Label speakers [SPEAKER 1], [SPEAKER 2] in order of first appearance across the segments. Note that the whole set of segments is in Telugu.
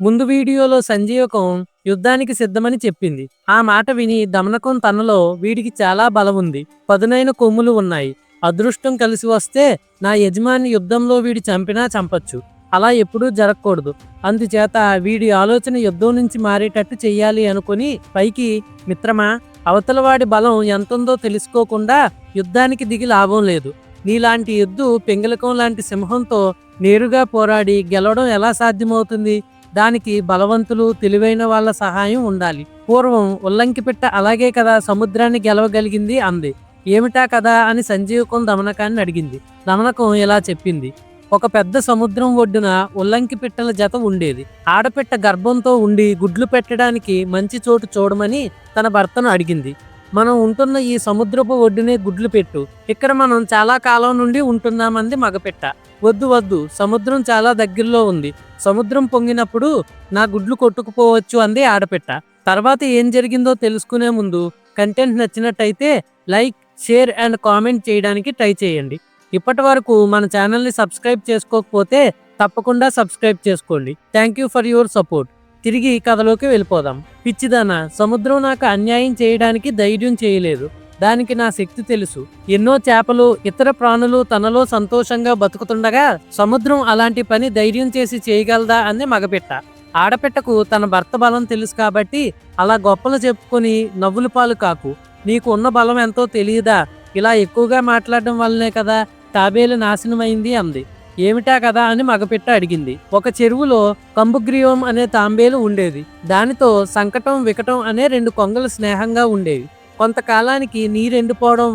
[SPEAKER 1] ముందు వీడియోలో సంజీవకం యుద్ధానికి సిద్ధమని చెప్పింది. ఆ మాట విని దమనకం తనలో వీడికి చాలా బలం ఉంది పదునైన కొమ్ములు ఉన్నాయి. అదృష్టం కలిసి వస్తే నా యజమాని యుద్ధంలో వీడి చంపినా చంపచ్చు. అలా ఎప్పుడూ జరగకూడదు. అందుచేత వీడి ఆలోచన యుద్ధం నుంచి మారేటట్టు చెయ్యాలి అనుకుని పైకి మిత్రమా అవతలవాడి బలం ఎంతుందో తెలుసుకోకుండా యుద్ధానికి దిగి లాభం లేదు. నీలాంటి ఎద్దు పెంగళకం లాంటి సింహంతో నేరుగా పోరాడి గెలవడం ఎలా సాధ్యమవుతుంది? దానికి బలవంతులు తెలివైన వాళ్ళ సహాయం ఉండాలి. పూర్వం ఉల్లంకి పిట్ట అలాగే కదా సముద్రాన్ని గెలవగలిగింది అంది. ఏమిటా కదా అని సంజీవకం దమనకాన్ని అడిగింది. దమనకం ఇలా చెప్పింది. ఒక పెద్ద సముద్రం ఒడ్డున ఉల్లంకి పిట్టల జత ఉండేది. ఆడపిట్ట గర్భంతో ఉండి గుడ్లు పెట్టడానికి మంచి చోటు చూడమని తన భర్తను అడిగింది. మనం ఉంటున్న ఈ సముద్రపు ఒడ్డునే గుడ్లు పెట్టు. ఇక్కడ మనం చాలా కాలం నుండి ఉంటున్నామంది మగపిట్ట. వద్దు వద్దు సముద్రం చాలా దగ్గరలో ఉంది. సముద్రం పొంగినప్పుడు నా గుడ్లు కొట్టుకుపోవచ్చు అంది ఆడపిట్ట. తర్వాత ఏం జరిగిందో తెలుసుకునే ముందు కంటెంట్ నచ్చినట్టయితే లైక్ షేర్ అండ్ కామెంట్ చేయడానికి ట్రై చేయండి. ఇప్పటి వరకు మన ఛానల్ని సబ్స్క్రైబ్ చేసుకోకపోతే తప్పకుండా సబ్స్క్రైబ్ చేసుకోండి. Thank you for your support. తిరిగి కథలోకి వెళ్ళిపోదాం. పిచ్చిదాన సముద్రం నాకు అన్యాయం చేయడానికి ధైర్యం చేయలేదు. దానికి నా శక్తి తెలుసు. ఎన్నో చేపలు ఇతర ప్రాణులు తనలో సంతోషంగా బతుకుతుండగా సముద్రం అలాంటి పని ధైర్యం చేసి చేయగలదా అని మగపిట్ట. ఆడపిట్టకు తన భర్త బలం తెలుసు కాబట్టి అలా గొప్పలు చెప్పుకొని నవ్వులు పాలు కాకు. నీకు ఉన్న బలం ఎంతో తెలియదా? ఇలా ఎక్కువగా మాట్లాడడం వల్లనే కదా తాబేలు నాశనమైంది అంది. ఏమిటా కదా అని మగపిట్ట అడిగింది. ఒక చెరువులో కంబుగ్రీవం అనే తాంబేలు ఉండేది. దానితో సంకటం వికటం అనే రెండు కొంగలు స్నేహంగా ఉండేవి. కొంతకాలానికి నీరు ఎండిపోవడం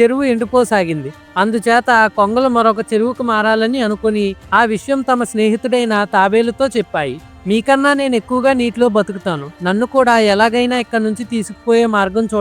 [SPEAKER 1] చెరువు ఎండిపోసాగింది. అందుచేత ఆ కొంగలు మరొక చెరువుకు మారాలని అనుకుని ఆ విషయం తమ స్నేహితుడైన తాబేలుతో చెప్పాయి. మీకన్నా నేను ఎక్కువగా నీటిలో బతుకుతాను. నన్ను కూడా ఎలాగైనా ఇక్కడ నుంచి తీసుకుపోయే మార్గం చూ